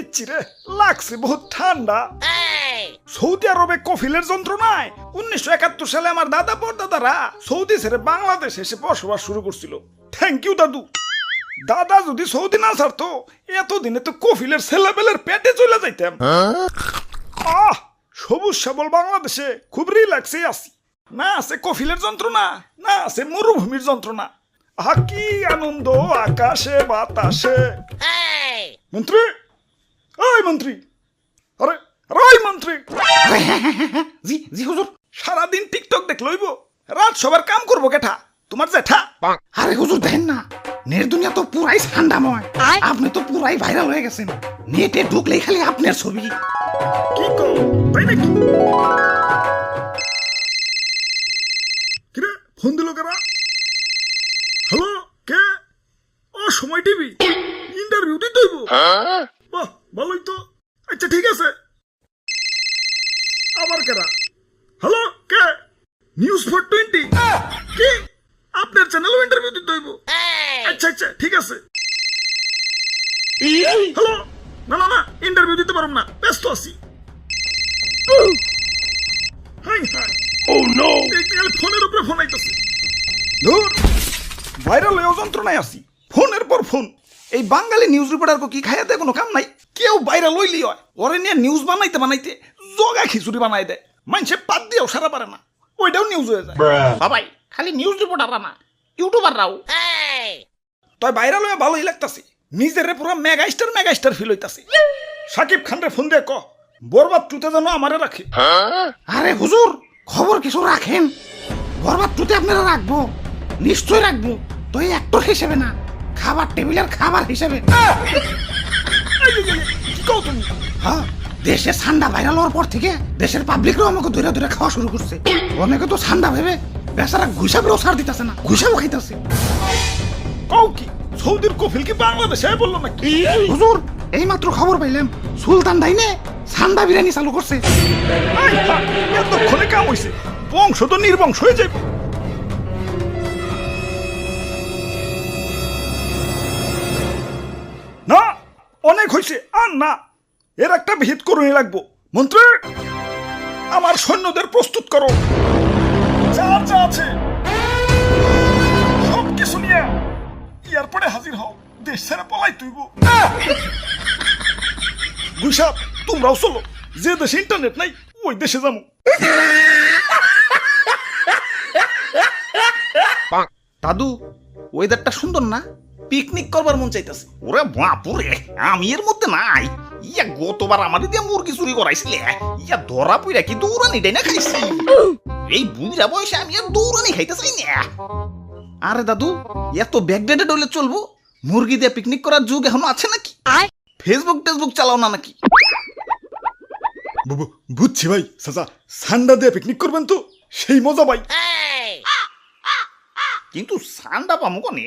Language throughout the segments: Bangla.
ইচ্ছি রে লাগছে বহুত ঠান্ডা। সৌদি আরবে কফিলের যন্ত্রণায় উনিশশো একাত্তর সালে আমার দাদা পরদাদারা সৌদি ছেড়ে বাংলাদেশে এসে বসবাস শুরু করছিল। থ্যাংক ইউ দাদু। দাদা যদি সৌদি না ছাড়তো এতদিনে তো কফিলের ছেলেবেলের পেটে চলে যাইতাম। আহ! সবুজ শ্যাবল বাংলাদেশে খুব রিল্যাক্সে আছি। না আছে কফিলের যন্ত্রণা না আছে মরুভূমির যন্ত্রণা আহা কি আনন্দ আকাশে বাতাসে। মন্ত্রী! ওই মন্ত্রী। আরে আরে ওই মন্ত্রী। জি জি হুজুর। সারাদিন টিকটক দেখ লইব রাত সবার কাম করব কেঠা? তোমার জেঠা? আরে হুজুর দেখেন না। নেট দুনিয়া তো পুরাই ঠান্ডাময়। আপনি তো পুরাই ভাইরাল হয়ে গেছেন। নেটে ঢুকলেই খালি আপনার ছবি। কি কো তাই নাকি? কিরে ফোন দিল কারা? হ্যালো কে? ও সময় টিভি। ইন্টারভিউ দিতে হইব। বাহ ভালোই তো। আচ্ছা ঠিক আছে। আবার কারা? হ্যালো কে? নিউজ ফর টোয়েন্টি কি? আপনার চ্যানেলও ইন্টারভিউ দিতে হইব। আচ্ছা আচ্ছা ঠিক আছে। হ্যালো না না না ইন্টারভিউ দিতে পারব না। ব্যস্ত আছি। High high. ও নো ফোনের উপরে ফোন আইতাছে। ধুর ভাইরাল হয়ে যন্ত্রণায় আছি। ফোনের পর ফোন এই বাঙালি নিউজ রিপোর্টার কি খাইয়াতে কোনো কাম নাই? কেউ ভাইরাল হইলি হয় ওরে নিয়ে নিউজ বানাইতে বানাইতে জগা খিচুড়ি বানাই দেয় মানুষে পাত দিয়েও সারা পারে না। ওইটাও নিউজ হয়ে যায়। বাবাই খালি নিউজ রিপোর্টাররা না ইউটিউবাররাও তাই বাইরে হয়ে ভালোই লাগতাছে। নিজের পুরো mega star mega star feel হইতাছে। সাকিব খান রে ফোন দিয়ে ক বরবাদ টুতে যেন আমারে রাখে। আরে হুজুর খবর কিছু রাখেন। বরবাদ টুতে আপনারা রাখব। নিশ্চয় রাখব। তো এই অ্যাক্টর হিসেবে না খাবার টেবিলের খাবার হিসেবে। হ্যাঁ দেশে ঠান্ডা ভাইরাল হওয়ার পর থেকে দেশের পাবলিকরাও আমাকে ধরে ধরে খাওয়া শুরু করছে। অনেকে তো ঠান্ডা ভেবে বেচারা ঘুষাবেও ছাড় দিতেছে না ঘুষাবো খাইতেছে। কও কি সৌদির কফিল কি বাংলাদেশে বলল নাকি? হুজুর এই মাত্র খবর পাইলাম সুলতান ডাইনে ঠান্ডা বিরিয়ানি চালু করছে। এতক্ষণে কাম হইছে। বংশ তো নির্বংশ হয়ে যাবে অনেক হয়েছে আর না, এর একটা ভিত করুনি লাগবো। মন্ত্রী, আমার সৈন্যদের প্রস্তুত করো। যার যা আছে। সব কিছু নিয়ে এয়ারপোর্টে হাজির হও। দেশ ছেড়ে পলাই তুইব। গুইসাপ তোমরাও চলো। যে দেশে ইন্টারনেট নাই, ওই দেশে যাব দাদু ওয়েদারটা সুন্দর না? পিকনিক করবার মন চাইতেছে। ওরে বাপুরে আমি এর মধ্যে নাই। ইয়া গতবার আমার দিয়ে মুরগি চুরি করাইছিলে। ইয়া ধরা পইরা কি দৌড়ানি দেয় না খাইছি? এই বুড়া বয়সে আমি আর দৌড়ানি খাইতে চাই না। আরে দাদু এত ব্যাকডেটেড হলে চলবো? মুরগি দিয়ে পিকনিক করার যুগ এখনও আছে নাকি? ফেসবুক টেসবুক চালাও না নাকি? বুবু বুঝছি ভাই চাচা সান্ডা দিয়ে পিকনিক করবেন তো? সেই মজা ভাই। কিন্তু সান্ডা পামু কনে?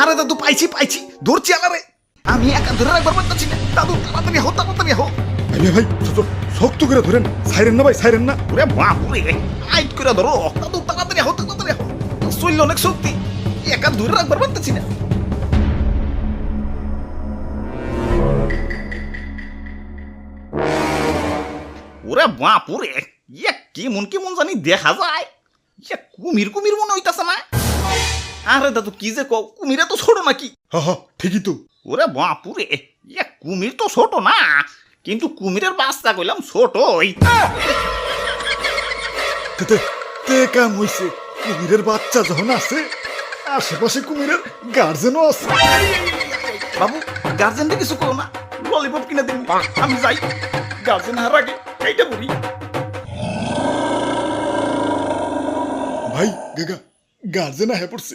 আরে দাদু পাইছি পাইছি। ধরছি আলারে। আমি একা ধরে রাখবার পারতেছি না। দাদু তাড়াতাড়ি হো তাড়াতাড়ি হো ভাই ভাই, শক্ত করে ধরেন। সাইরেন না ভাই সাইরেন না। ওরে বাপুরে আইট করে ধরো। দাদু তাড়াতাড়ি হো তাড়াতাড়ি হো শরীর অনেক শক্তি। একা ধরে রাখবার পারতেছি না। ওরে বাপুরে ইয়া কেমন কেমন জানি দেখা যায়। ইয়া কুমির কুমির মনে হইতাছে না। আরে দাদু কি যে কও? কুমিরা তো ছোট নাকি? হা হা ঠিকই তো। ওরে বাপুরে ইয়া কুমির তো ছোট না কিন্তু কুমিরের বাচ্চা কইলাম ছোট তে তে কাম হইছে? কুমিরের বাচ্চা যখন আছে আশেপাশে কুমিরের গার্জেনও আছে। বাবু গার্জেনটা কিছু করো না ললিপপ কিনে দিন আমি যাই। গার্জেন হার আগে এইটা বলি। ভাই গাগা গার্জেন আহে পড়ছে।